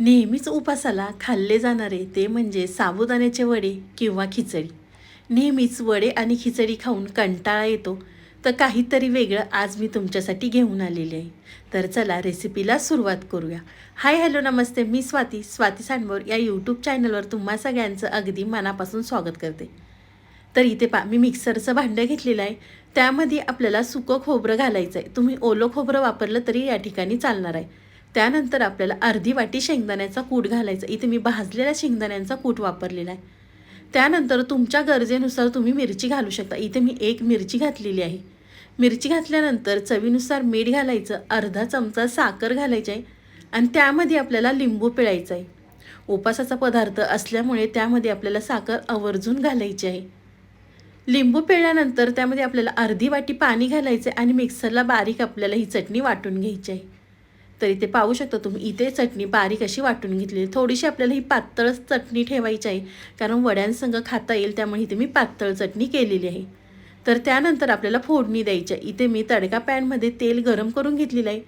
नेहमीच उपासाला खाल्ले जाणारे ते म्हणजे साबुदाण्याचे वडे किंवा खिचडी. नेहमीच वडे आणि खिचडी खाऊन कंटाळा येतो तर काहीतरी वेगळं आज मी तुमच्यासाठी घेऊन आलेले आहे. तर चला रेसिपीला सुरुवात करूया. हाय हॅलो नमस्ते मी स्वाती स्वाती सांडवर या यूट्यूब चॅनलवर तुम्हा सगळ्यांचं अगदी मनापासून स्वागत करते. तर इथे पा मी मिक्सरचं भांडं घेतलेलं आहे. त्यामध्ये आपल्याला सुकं खोबरं घालायचं आहे तुम्ही ओलं खोबरं वापरलं तरी या ठिकाणी चालणार आहे. त्यानंतर आपल्याला अर्धी वाटी शेंगदाण्याचा कूट घालायचा. इथे मी भाजलेल्या शेंगदाण्यांचा कूट वापरलेला आहे. त्यानंतर तुमच्या गरजेनुसार तुम्ही मिरची घालू शकता. इथे मी एक मिरची घातलेली आहे. मिरची घातल्यानंतर चवीनुसार मीठ घालायचं. अर्धा चमचा साखर घालायची आहे. आणि त्यामध्ये आपल्याला लिंबू पिळायचा आहे. उपासाचा पदार्थ असल्यामुळे त्यामध्ये आपल्याला साखर आवर्जून घालायची आहे. लिंबू पिळल्यानंतर त्यामध्ये आपल्याला अर्धी वाटी पाणी घालायचं आहे आणि मिक्सरला बारीक आपल्याला ही चटणी वाटून घ्यायची आहे. तर इथे पाहू शकता तुम्ही. इथे चटणी बारीक अशी वाटून घेतलेली आहे. थोडीशी आपल्याला ही पातळ चटणी ठेवायची आहे. कारण वड्यांसंग खाता येईल त्यामुळे इथे मी पातळ चटणी केलेली आहे. तर त्यानंतर आपल्याला फोडणी द्यायची आहे. इथे मी तडका पॅनमध्ये तेल गरम करून घेतलेलं आहे.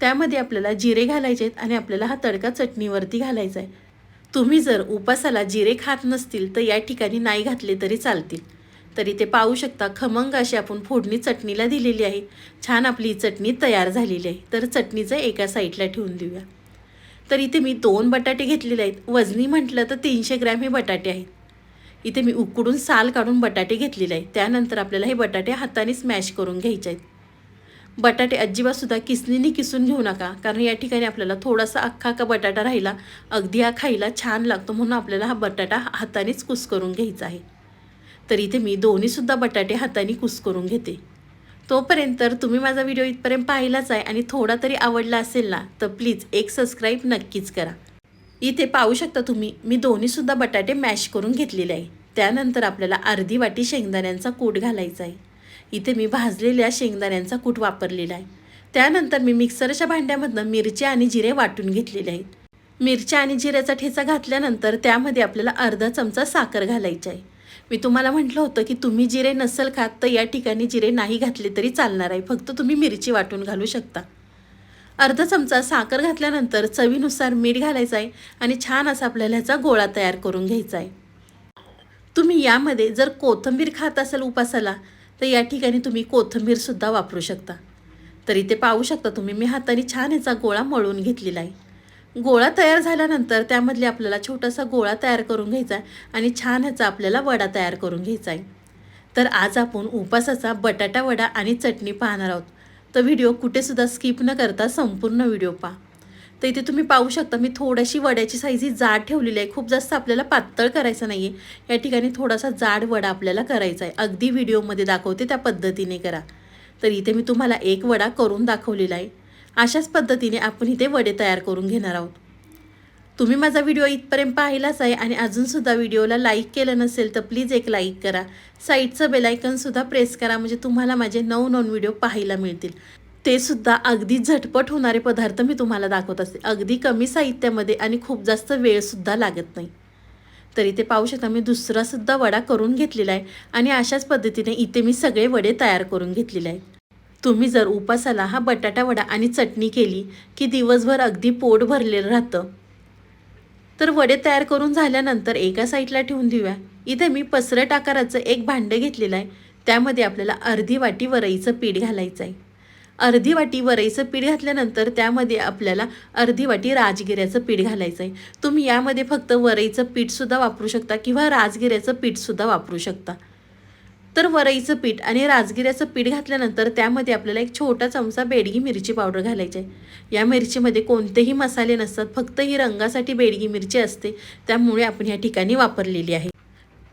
त्यामध्ये आपल्याला जिरे घालायचे आहेत आणि आपल्याला हा तडका चटणीवरती घालायचा आहे. तुम्ही जर उपासाला जिरे खात नसतील तर या ठिकाणी नाही घातले तरी चालतील. तर इथे पाहू शकता खमंग अशी आपण फोडणी चटणीला दिलेली आहे. छान आपली ही चटणी तयार झालेली आहे. तर चटणीचं एका साईडला ठेवून देऊया. तर इथे मी दोन बटाटे घेतलेले आहेत. वजनी म्हटलं तर तीनशे ग्रॅम हे बटाटे आहेत. इथे मी उकडून साल काढून बटाटे घेतलेले आहेत. त्यानंतर आपल्याला हे बटाटे हाताने स्मॅश करून घ्यायचे आहेत. बटाटे अजिबातसुद्धा किसणीने किसून घेऊ नका. कारण या ठिकाणी आपल्याला थोडासा अख्खा का बटाटा राहिला. अगदी हा खायला छान लागतो म्हणून आपल्याला हा बटाटा हातानेच कुस करून घ्यायचा आहे. तर इथे मी दोन्हीसुद्धा बटाटे हाताने कुस करून घेते. तोपर्यंत तर तुम्ही माझा व्हिडिओ इथपर्यंत पाहिलाच आहे आणि थोडा तरी आवडला असेल ना तर प्लीज एक सबस्क्राईब नक्कीच करा. इथे पाहू शकता तुम्ही मी दोन्हीसुद्धा बटाटे मॅश करून घेतलेले आहे. त्यानंतर आपल्याला अर्धी वाटी शेंगदाण्यांचा कूट घालायचा आहे. इथे मी भाजलेल्या शेंगदाण्यांचा कूट वापरलेला आहे. त्यानंतर मी मिक्सरच्या भांड्यामधनं मिरच्या आणि जिरे वाटून घेतलेले आहेत. मिरच्या आणि जिऱ्याचा ठेचा घातल्यानंतर त्यामध्ये आपल्याला अर्धा चमचा साखर घालायची आहे. मी तुम्हाला म्हटलं होतं की तुम्ही जिरे नसल खात तर या ठिकाणी जिरे नाही घातले तरी चालणार आहे. फक्त तुम्ही मिरची वाटून घालू शकता. अर्धा चमचा साखर घातल्यानंतर चवीनुसार मीठ घालायचं आहे आणि छान असा आपल्याला ह्याचा गोळा तयार करून घ्यायचा आहे. तुम्ही यामध्ये जर कोथिंबीर खात असाल उपासाला तर या ठिकाणी तुम्ही कोथिंबीरसुद्धा वापरू शकता. तरी ते पाहू शकता तुम्ही मी हाताने छान ह्याचा गोळा मळून घेतलेला आहे. गोळा तयार झाल्यानंतर त्यामधले आपल्याला छोटासा गोळा तयार करून घ्यायचा आहे आणि छान ह्याचा आपल्याला वडा तयार करून घ्यायचा आहे. तर आज आपण उपासाचा बटाटा वडा आणि चटणी पाहणार आहोत. तर व्हिडिओ कुठेसुद्धा स्किप न करता संपूर्ण व्हिडिओ पहा. तर इथे तुम्ही पाहू शकता मी थोडीशी वड्याची साईज ही जाड ठेवलेली आहे. खूप जास्त आपल्याला पातळ करायचं नाही आहे या ठिकाणी थोडासा जाड वडा आपल्याला करायचा आहे. अगदी व्हिडिओमध्ये दाखवते त्या पद्धतीने करा. तर इथे मी तुम्हाला एक वडा करून दाखवलेला आहे. अशाच पद्धतीने आपण इथे वडे तयार करून घेणार आहोत. तुम्ही माझा व्हिडिओ इथपर्यंत पाहिलाच आहे आणि अजूनसुद्धा व्हिडिओला लाईक केलं नसेल तर प्लीज एक लाईक करा. साईडचं बेलायकनसुद्धा प्रेस करा म्हणजे तुम्हाला माझे नऊ नवनवीन व्हिडिओ पाहायला मिळतील. ते सुद्धा अगदी झटपट होणारे पदार्थ मी तुम्हाला दाखवत असते. अगदी कमी साहित्यामध्ये आणि खूप जास्त वेळसुद्धा लागत नाही. तर इथे पाहू शकता मी दुसरासुद्धा वडा करून घेतलेला आहे आणि अशाच पद्धतीने इथे मी सगळे वडे तयार करून घेतलेले आहेत. तुम्ही जर उपासाला हा बटाटा वडा आणि चटणी केली की दिवसभर अगदी पोट भरलेलं राहतं. तर वडे तयार करून झाल्यानंतर एका साईडला ठेवून देऊया. इथे मी पसरट आकाराचं एक भांडं घेतलेलं आहे. त्यामध्ये आपल्याला अर्धी वाटी वरईचं पीठ घालायचं आहे. अर्धी वाटी वरईचं पीठ घातल्यानंतर त्यामध्ये आपल्याला अर्धी वाटी राजगिऱ्याचं पीठ घालायचं आहे. तुम्ही यामध्ये फक्त वरईचं पीठसुद्धा वापरू शकता किंवा राजगिऱ्याचं पीठसुद्धा वापरू शकता. तर वरईचं पीठ आणि राजगिऱ्याचं पीठ घातल्यानंतर त्यामध्ये आपल्याला एक छोटा चमचा बेडगी मिरची पावडर घालायची आहे. या मिरचीमध्ये कोणतेही मसाले नसतात फक्त ही रंगासाठी बेडगी मिरची असते. त्यामुळे आपण या ठिकाणी वापरलेली आहे.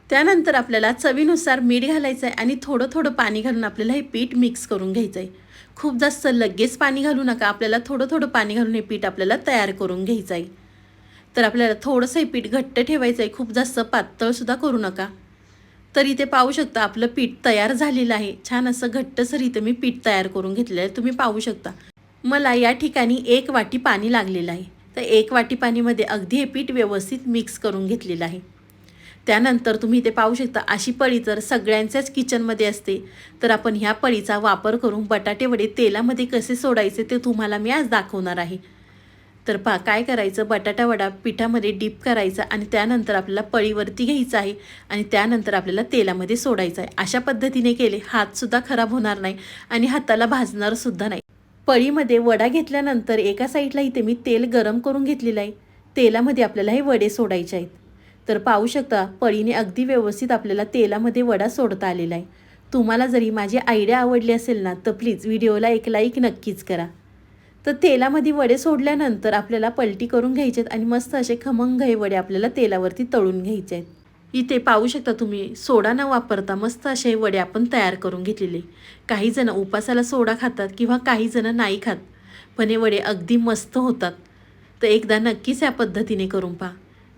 त्यानंतर आपल्याला चवीनुसार मीठ घालायचं आहे आणि थोडं थोडं पाणी घालून आपल्याला हे पीठ मिक्स करून घ्यायचं आहे. खूप जास्त लगेच पाणी घालू नका आपल्याला थोडं थोडं पाणी घालून हे पीठ आपल्याला तयार करून घ्यायचं आहे. तर आपल्याला थोडंसं हे पीठ घट्ट ठेवायचं आहे खूप जास्त पातळसुद्धा करू नका. तर इथे पाहू शकता आपलं पीठ तयार झालेलं आहे. छान असं घट्टसर इथं मी पीठ तयार करून घेतलेलं आहे. तुम्ही पाहू शकता. मला या ठिकाणी एक वाटी पाणी लागलेलं आहे. तर एक वाटी पाणीमध्ये अगदी हे पीठ व्यवस्थित मिक्स करून घेतलेलं आहे. त्यानंतर तुम्ही इथे पाहू शकता अशी पळी जर सगळ्यांच्याच किचनमध्ये असते तर आपण ह्या पळीचा वापर करून बटाटे वडे तेलामध्ये कसे सोडायचे ते तुम्हाला मी आज दाखवणार आहे. तर पा काय करायचं? बटाटा वडा पिठामध्ये डीप करायचा आणि त्यानंतर आपल्याला पळीवरती घ्यायचं आहे आणि त्यानंतर आपल्याला तेलामध्ये सोडायचं आहे. अशा पद्धतीने केले हातसुद्धा खराब होणार नाही आणि हाताला भाजणारसुद्धा नाही. पळीमध्ये वडा घेतल्यानंतर एका साईडला इथे मी तेल गरम करून घेतलेलं आहे. तेलामध्ये आपल्याला हे वडे सोडायचे आहेत. तर पाहू शकता पळीने अगदी व्यवस्थित आपल्याला तेलामध्ये वडा सोडता आलेला आहे. तुम्हाला जरी माझी आयडिया आवडली असेल ना तर प्लीज व्हिडिओला एक लाईक नक्कीच करा. तर तेलामध्ये वडे सोडल्यानंतर आपल्याला पलटी करून घ्यायचे आहेत आणि मस्त असे खमंग हे वडे आपल्याला तेलावरती तळून घ्यायचे आहेत. इथे पाहू शकता तुम्ही सोडा न वापरता मस्त असे वडे आपण तयार करून घेतलेले. काही जण उपासाला सोडा खातात किंवा काही जण नाही खात पण हे वडे अगदी मस्त होतात. तर एकदा नक्कीच या पद्धतीने करून पहा.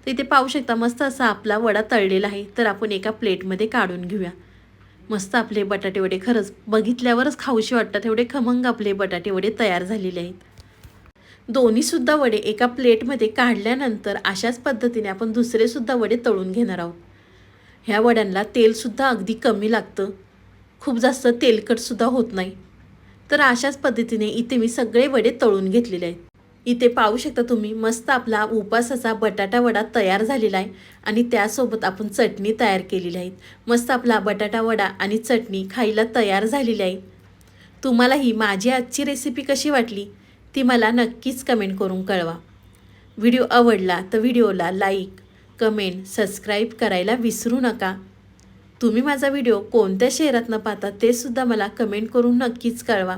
तर इथे पाहू शकता मस्त असा आपला वडा तळलेला आहे. तर आपण एका प्लेटमध्ये काढून घेऊया. मस्त आपले बटाटे वडे. खरंच बघितल्यावरच खाऊशी वाटतात. एवढे खमंग आपले बटाटे वडे तयार झालेले आहेत. दोन्हीसुद्धा वडे एका प्लेटमध्ये काढल्यानंतर अशाच पद्धतीने आपण दुसरेसुद्धा वडे तळून घेणार आहोत. ह्या वड्यांना तेलसुद्धा अगदी कमी लागतं. खूप जास्त तेलकटसुद्धा होत नाही. तर अशाच पद्धतीने इथे मी सगळे वडे तळून घेतलेले आहेत. इथे पाहू शकता तुम्ही मस्त आपला उपासाचा बटाटा वडा तयार झालेला आहे आणि त्यासोबत आपण चटणी तयार केलेली आहे. मस्त आपला बटाटा वडा आणि चटणी खायला तयार झालेली आहे. तुम्हाला ही माझी आजची रेसिपी कशी वाटली ती मला नक्कीच कमेंट करून कळवा. व्हिडिओ आवडला तर व्हिडिओला लाईक कमेंट सबस्क्राईब करायला विसरू नका. तुम्ही माझा व्हिडिओ कोणत्या शहरातनं पाहता ते सुद्धा मला कमेंट करून नक्कीच कळवा.